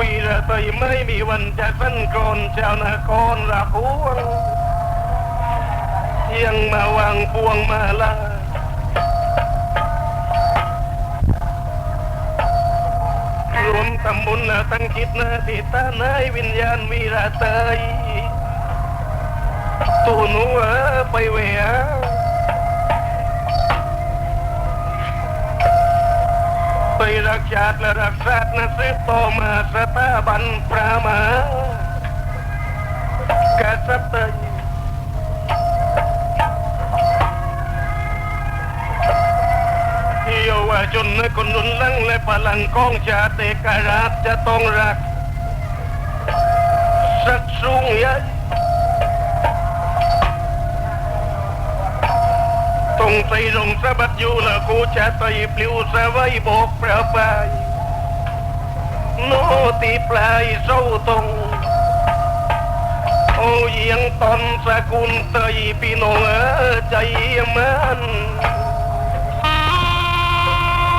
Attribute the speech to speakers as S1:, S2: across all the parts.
S1: วีระเตยไม่มีวันจะสั้นกรนชาวนาครระพวงยังมาวางพวงมาลารวมตำบุญนะตั้งจิตนะติตานายวิญญาณวีระเตยตูนูเออไปเวีย รักชาติและรักชาตินะสืบต่อมาสถาบันพระมหากษัตริย์เยาวชนในคนรุนแรงและพลังของชาติเอกราชจะต้องรักสักสูงให ต้องใจลงสะบัดอยู่ละกูจะต่อยปลิวสะไว้บอกเปล่าไปโนตีปลายเศร้าตรงโอ้ยังตอนสกุลเตยพี่น้องใจมัน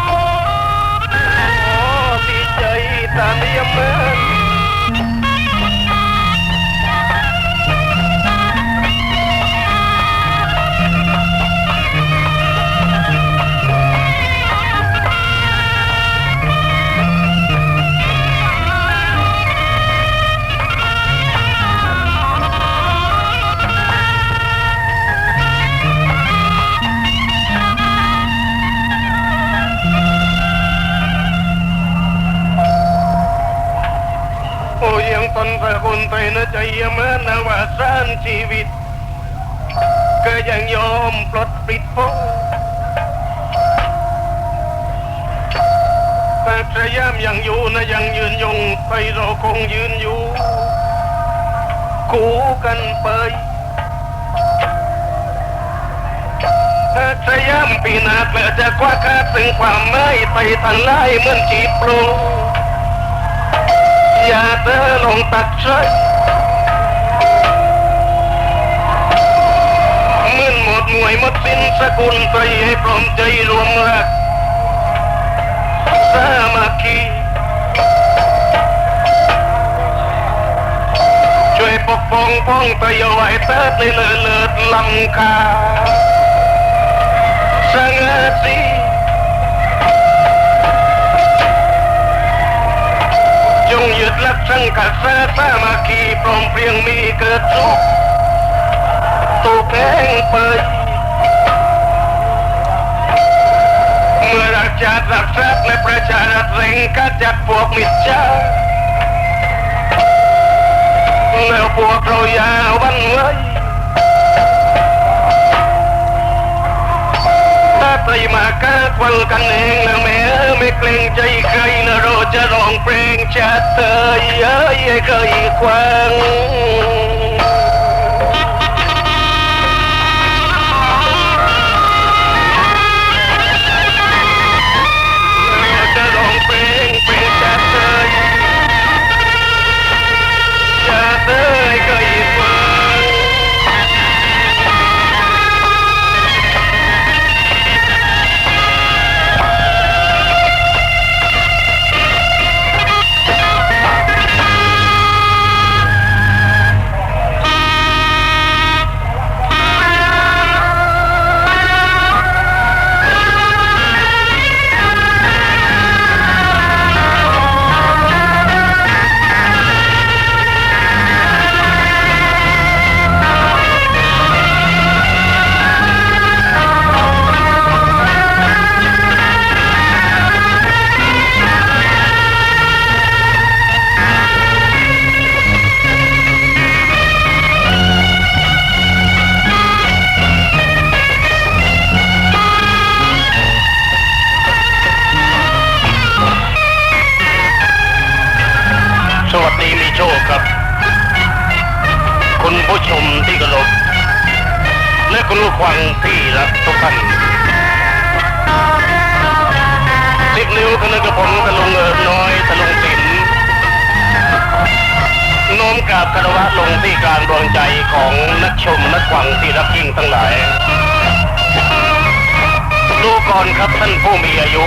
S1: โอ้ที่ใจตาเนียมัน นะใจเหมือนนว่าสร้างชีวิต ก็ยังยอมปลดปิดโพแต่พยายามยังอยู่นะยังยืนยงไปเราคงยืนอยู่คู่กันไปถ้าพยายามปีนาเพื่อจะคว้าคาถึงความไม่ไปทันไล่เหมือนจีบปลูอย่าเดินลงตัดใช้ นหมดหน่วยมดสิ้นสกุลไปให้พร้อมใจรวมรักสามัคคีช่วยปกป้องป้องไปเอาไว้เติดในเลิศเลิศลำคาสงัดสีจงยึดหลักสังกัดแท้สามัคคีพร้อมเพรียงมีเกิดสุขตูแพ เมื่อรักชาติรักชาติและประชารัฐเร่งกัดจัดพวกมิจฉาแล้วพวกเราอยาวันไว้ถ้าไปมาก้าควันกันเองนะแม้ไม่เกรงใจใครนะเราจะร้องเพลงชาติเตยเอ้ยเคยควัง คุณผู้ชมที่เคารพและคุณผู้ฟังที่รักทุกท่านสิบนิ้วธนกระพงตะลุงเอิบน้อยตะลุงสินโน้มกราบคารวะลงที่กลางดวงใจของนักชมนักฟังที่รักยิ่งทั้งหลายดูก่อนครับท่านผู้มีอายุ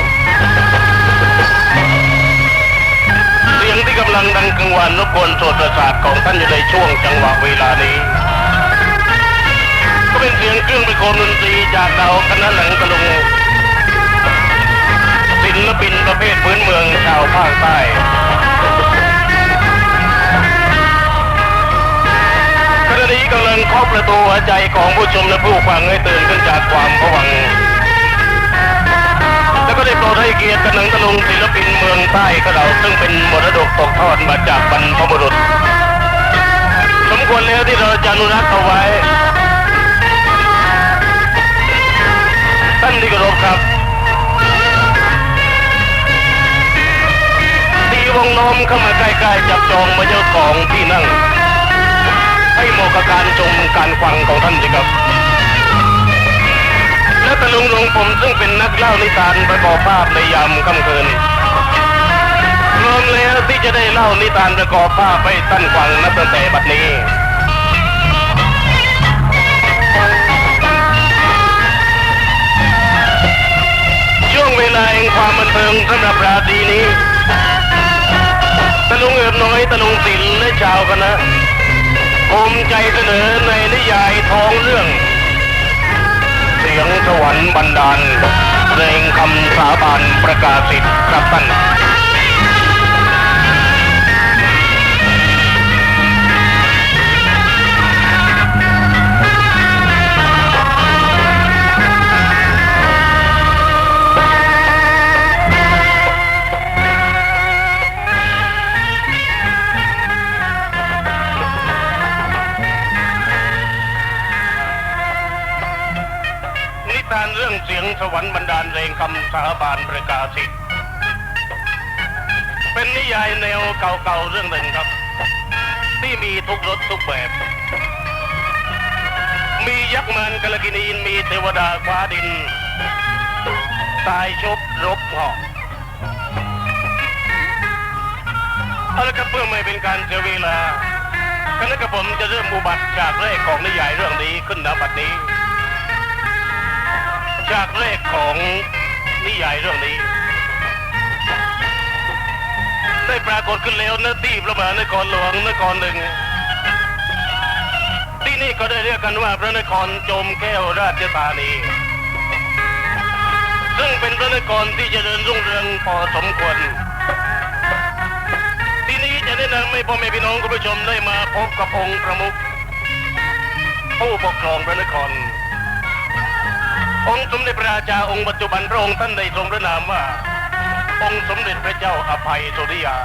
S1: สสียงที่กำลังดังกังวานรบกวนโสตประสาทของท่านอยู่ในช่วงจังหวะเวลานี้ ก็เป็นเสียงเครื่องประโคมดนตรีจากดาวคณะหนังตะลุงศิลปินประเภทพื้นเมืองชาวภาคใต้ขณะนี้กำลังเคาะประตูหัวใจของผู้ชมและผู้ฟังให้ตื่นขึ้นจากความผวังแล้วก็ ได้โปรดให้เกียรติกับหนังตะลุงศิลปินเมืองใต้ของเราซึ่งเป็นมรดกตกทอดมาจากบรรพบุรุษ สมควรแล้วที่เราจะอนุรักษ์เอาไว้ท่านที่เคารพครับตีวงล้อมเข้ามาใกล้ๆจับจองมาเจ้าของที่นั่ง ให้เหมาะกับการชมการฟังของท่านสิครับ และตะลุงลงผมซึ่งเป็นนักเล่านิทานประกอบภาพในยามค่ำคืนพร้อมแล้วที่จะได้เล่านิทานประกอบภาพให้ท่านฟังนับตั้งแต่บัดนี้ช่วงเวลาแห่งความบันเทิงสำหรับราตรีนี้ตะลุงเอิบน้อยตะลุงศิลและชาวคณะภูมิใจเสนอในนิยายท้องเรื่อง สียงสวรรค์บันดาลเพลงคำสาบานประกาศสิทธิ์ครับท่าน สาบานประกาศสิทธิ์เป็นนิยายแนวเก่าๆเรื่องหนึ่งครับ ที่มีทุกรสทุกแบบ มียักษ์มันกลกินีนมีเทวดาฟ้าดิน ตายชบรบหอกเอาละครับเพื่อไม่เป็นการเสียเวลาคณะกับผมจะเริ่มอุบัติจากแรกของนิยายเรื่องนี้ขึ้นณบัดนี้จากเลขของ นิยายเรื่องนี้ ได้ปรากฏขึ้นแล้วนะที่พระมหานครหลวงนครหนึ่ง ที่นี่ก็ได้เรียกกันว่าพระนครจมแก้วราชธานี ซึ่งเป็นพระนครที่เจริญรุ่งเรืองพอสมควร ที่นี้จะแนะนำให้พ่อแม่พี่น้องคุณผู้ชมได้มาพบกับองค์ประมุขผู้ปกครองพระนคร องค์สมเด็จพระราชาองค์ปัจจุบันพระองค์ท่านได้ทรงพระนามว่า องค์สมเด็จพระเจ้าอภัยสุริยา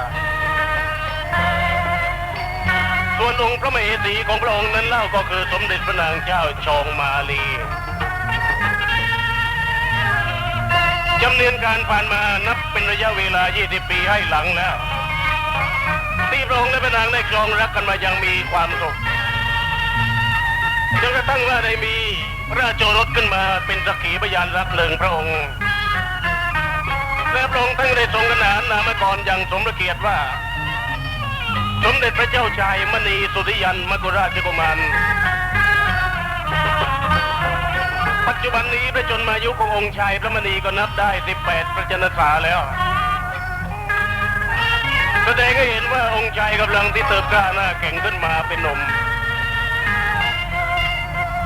S1: ส่วนองค์พระมเหสีของพระองค์นั้นเล่าก็คือสมเด็จพระนางเจ้าชองมาลีจำเนียนการผ่านมานับเป็นระยะเวลา 20 ปีให้หลังแล้วที่พระองค์และพระนางได้ครองรักกันมาอยังมีความสุขจนกระทั่งว่าได้มี พระราชโอรสขึ้นมาเป็นสักขีพยานรักเลิงพระองค์ และพระองค์ท่านได้ทรงกระนานนามกรอย่างสมระเกียรติว่า สมเด็จพระเจ้าชายมณีสุริยันมกุฎราชกุมารปัจจุบันนี้พระชนมายุขององค์ชายพระมณีก็นับได้ 18ประชนษาแล้ว แสดงให้เห็นว่าองค์ชายกำลังที่เติบกล้าหน้าแข่งขึ้นมาเป็นหนุ่ม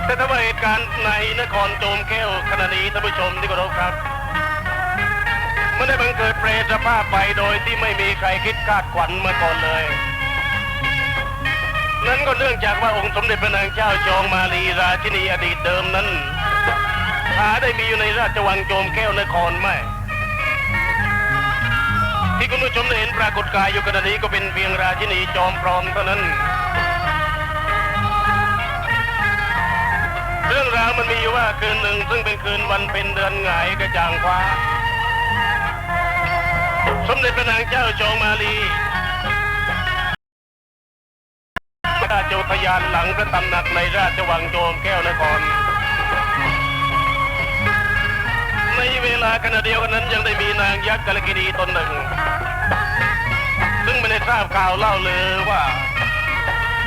S1: แต่ถ้าว่าเหตุการณ์ในนครโจมแก้วขณะนี้ท่านผู้ชมที่เคารพครับมันได้บังเกิดเปรตสภาพไปโดยที่ไม่มีใครคิดคาดขวัญมาก่อนเลย นั้นก็เนื่องจากว่าองค์สมเด็จพระนางเจ้าจองมาลีราชินีอดีตเดิมนั้น หาได้มีอยู่ในราชวังโจมแก้วนครไม่ ที่คุณผู้ชมได้เห็นปรากฏกายอยู่ขณะนี้ก็เป็นเพียงราชินีจอมปลอมเท่านั้น รื่องราวมันมีอยู่ว่าคืนหนึ่งซึ่งเป็นคืนวันเป็นเดือนหงายกระจ่างฟ้า สมเด็จพระนางเจ้าจองมาลีราชอุทยานหลังพระตำหนักในราชวังโจมแก้วนคร ในเวลาขณะเดียวกันนั้นยังได้มีนางยักษ์กาลกินีตนหนึ่ง ซึ่งไม่ได้ทราบข่าวเล่าเลยว่า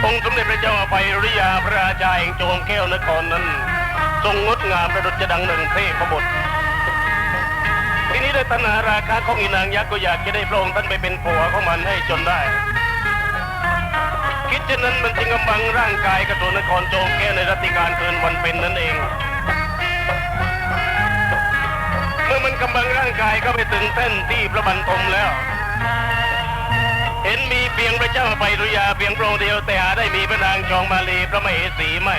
S1: องค์สมเด็จพระเจ้าอภัยริยาพระราชาแห่งโจมแก้วนครนั้น ทรงงดงามประดุจดังหนึ่งเทพบุตรทีนี้ได้ตัณหาราคะของอีนางยักษ์ก็อยากจะได้พระองค์ท่านไปเป็นผัวของมันให้จนได้ คิดเช่นนั้นมันจึงกำบังร่างกายกระสุนนครโจมแก้ในรัตติการคืนวันเป็นนั่นเองเมื่อมันกำบังร่างกายก็ไปถึงเส้นที่พระบรรทมแล้ว เห็นมีเพียงพระเจ้าไปรุยาเพียงพระองค์เดียวแต่หาได้มีพระนางจองมาลีพระมเหสีไม่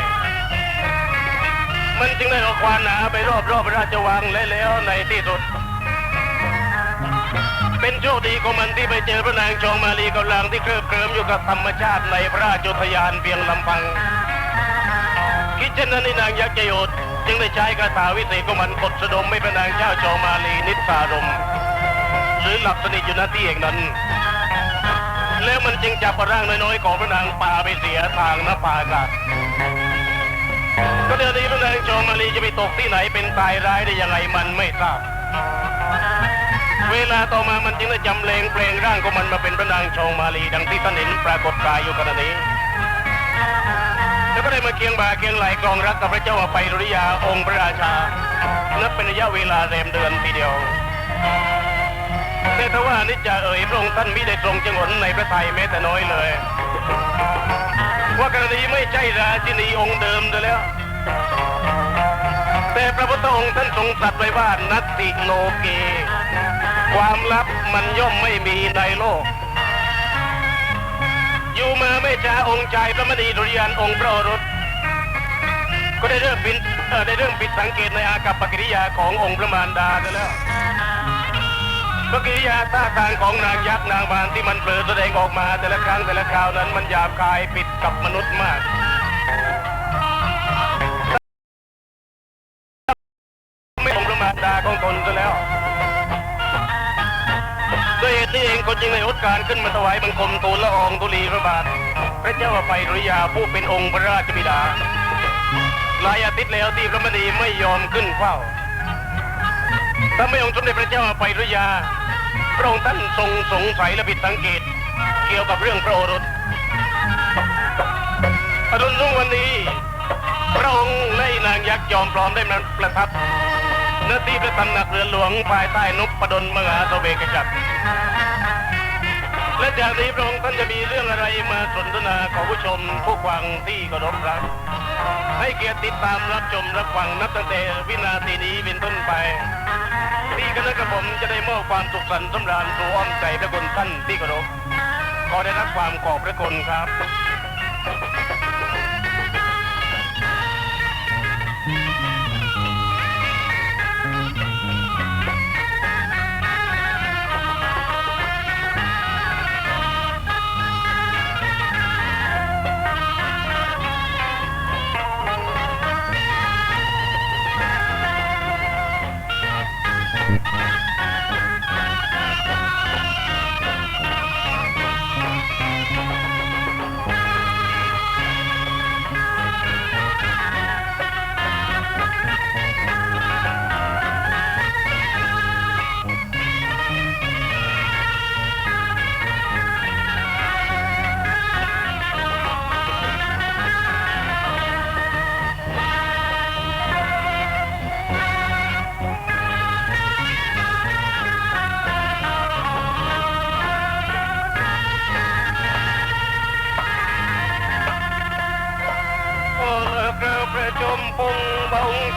S1: มันจึงได้เอาควานหนาไปรอบรอบราชวังและแล้วในที่สุด เป็นโชคดีของมันที่ไปเจอพระนางจองมาลีกำลังที่เคลิบเคลิ้มอยู่กับธรรมชาติในพระราชทยานเพียงลำพัง คิดเช่นนั้นในนางยักษ์จโยดจึงได้ใช้คาถาวิเศษของมันกดสะดมให้พระนางเจ้าจองมาลีนิสารมหรือหลับสนิทอยู่หน้าที่เองนั้น แล้วมันจึงจับร่างน้อยๆของพระนางป่าไปเสียทางน้ากาศก็เดี๋ยวนี้พระนางจอมาลีจะไปตกที่ไหนเป็นตายร้ายได้ยังไงมันไม่ทราบ เวลาต่อมามันจึงได้จำเลงเพลงร่างของมันมาเป็นพระนางชองมาลีดังที่ท่านเห็นปรากฏกายอยู่ขณะนี้แล้วก็ได้มาเคียงบ่าเคียงไหลกรองรักกับพระเจ้าอภัยรุริยาองค์พระราชานับเป็นระยะเวลาแรมเดือนทีเดียว แต่ว่านิจจาเอ๋ยพระองค์ท่านมิได้ทรงจงหนในพระทัยแม้แต่น้อยเลย ว่ากรณีไม่ใช่ราชินีองค์เดิมเสียแล้ว แต่พระพุทธองค์ท่านทรงตรัสไว้ว่านัตติโลเก ความลับมันย่อมไม่มีในโลก อยู่มาไม่ช้าองค์ชายพระมณีดุริยานองค์พระโอรสก็ได้เริ่มปิดเอ่อได้เริ่มปิดสังเกตในอากับปกิริยาขององค์พระมารดาแล้ว ปกิริยาท่าทางของนางยักษ์นางบานที่มันเปลือแสดงออกมา แต่ละครั้งแต่ละคราวนั้นมันหยาบคายผิดกับมนุษย์มากไม่องค์พระมารดาของตนซะแล้วด้วยเหตุนี้เองคนจึงในโอกการขึ้นมาถวายบังคมทูลละอองธุลีพระบาทพระเจ้าอภัยรุยาผู้เป็นองค์พระราชบิดาหลายอาทิตย์แล้วที่พระมณีไม่ยอมขึ้นเฝ้าถ้าไม่องค์สมเด็จพระเจ้าอภัยรุยา พระองค์ท่านทรงสงสัยและผิดสังเกต เกี่ยวกับเรื่องพระโอรสอรุณรุ่งวันนี้ พระองค์และนางยักษ์ยอมพร้อมได้มาประทับหน้าที่พระตำหนักเรือนหลวงภายใต้นพดลมหาสเบกจักรและจากนี้พระองค์ท่านจะมีเรื่องอะไรมาสนทนาขอผู้ชมผู้ฟังที่เคารพรักให้เกียรติติดตามรับชมรับฟังนับตั้งแต่วินาทีนี้เป็นต้นไป ที่คณะกระผมจะได้มอบความสุขสันต์สำราญสู่อ้อมใจพระคุณท่านที่เคารพขอได้รับความขอบพระคุณครับ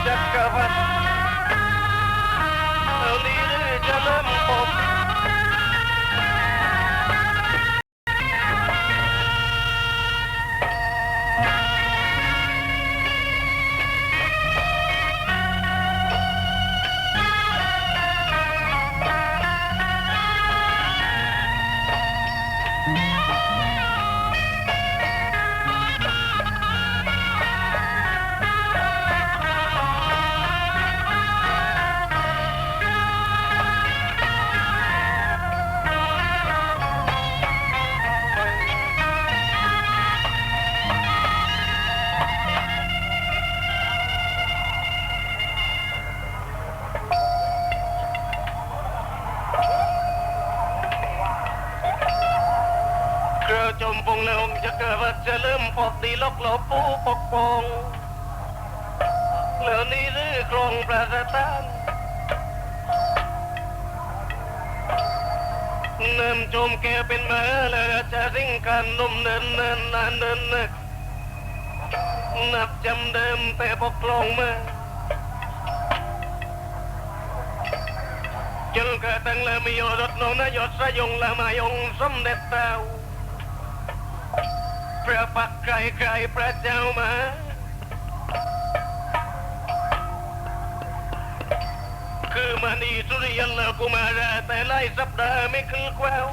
S1: บงจักร รือจมพงในองจะเกิดว่าจะเริ่มปกดีลกหลบปูปกปองเหลือนี้รือครองประสถานเนินโจมแกเป็นมาแล้วจะริ่งการนมเนินเนินนานเนินนึกนับจำเดิมแต่ปกครองมาจนกระทั่งละมียรถนองนายศสยงละมายงสมเด็จเต้า ระปักก่ไก่พระเจ้ามาคือมานีสุริยันละกุมาราแต่ไล่สัปดาห์ไม่คืนแควว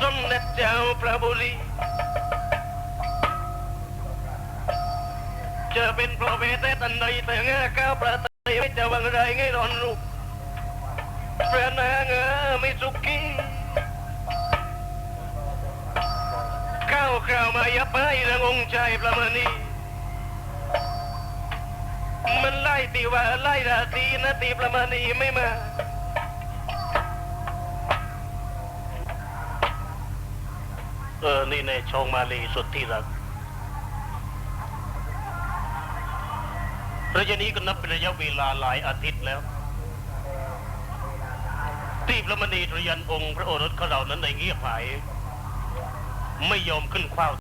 S1: สมเด็จเจ้าพระบุรีจะเป็นพระเวทตันใดแต่งาก้าวประไตยไม่จะวังไรไงรอนรูปพระนางเออไม่สุกี้ ข้าวข้าวมายับให้ระงงใจประมาณีมันไล่ตีว่าไล่ราตีนะตีประมาณีไม่มาเออ นี่ในชองมาลีสุดที่รักระยะนี้ก็นับเป็นระยะเวลาหลายอาทิตย์แล้วที่พระมณีตรยันองค์พระโอรสของเรานั้นได้เงียบหาย ไม่ยอมขึ้นข้าว